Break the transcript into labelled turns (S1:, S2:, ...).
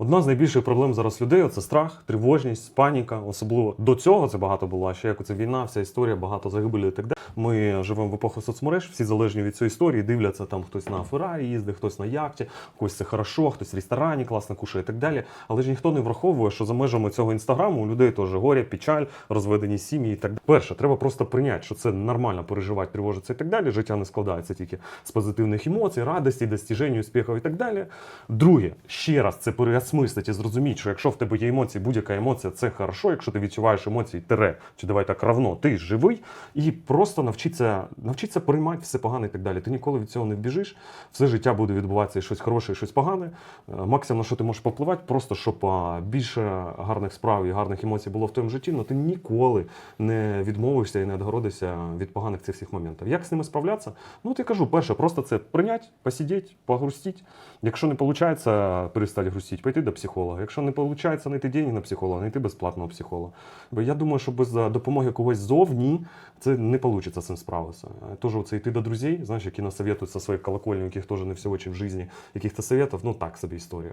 S1: Одна з найбільших проблем зараз людей це страх, тривожність, паніка. Особливо до цього це багато було. А ще як це війна, вся історія, багато загибелі і так далі. Ми живемо в епоху соцмереж, всі залежні від цієї історії, дивляться там хтось на Феррарі їздить, хтось на яхті, когось це хорошо, хтось в ресторані класно кушає і так далі. Але ж ніхто не враховує, що за межами цього інстаграму у людей теж горя, печаль, розведені сім'ї і так далі. Перше, треба просто прийняти, що це нормально переживати, тривожитися і так далі. Життя не складається тільки з позитивних емоцій, радості, достіжень, успіхів і так далі. Друге, ще раз це переосмислити і зрозуміти, що якщо в тебе є емоції, будь-яка емоція це хорошо, якщо ти відчуваєш емоції, тере, чи давай так равно, ти живий, і просто навчитися, навчитися приймати все погане і так далі. Ти ніколи від цього не вбіжиш, все життя буде відбуватися і щось хороше, і щось погане. Е, Максимум, на що ти можеш попливати, просто щоб більше гарних справ і гарних емоцій було в твоєму житті, але ти ніколи не відмовишся і не відгородишся від поганих цих всіх моментів. Як з ними справлятися? Ну, от я кажу, перше, просто це прийняти, посидіти, погрустити. Якщо не виходить перестати грустити, пойти до психолога. Якщо не виходить знайти деньги на психолога, знайти безплатного психолога. Бо я думаю, що без допомоги когось зовні це не вийде з цим справитися. Е, Теж оце ты до друзей, знаешь, які нас со своей колокольни, у которых тоже не все очень в жизни, каких-то советов, ну так себе історія.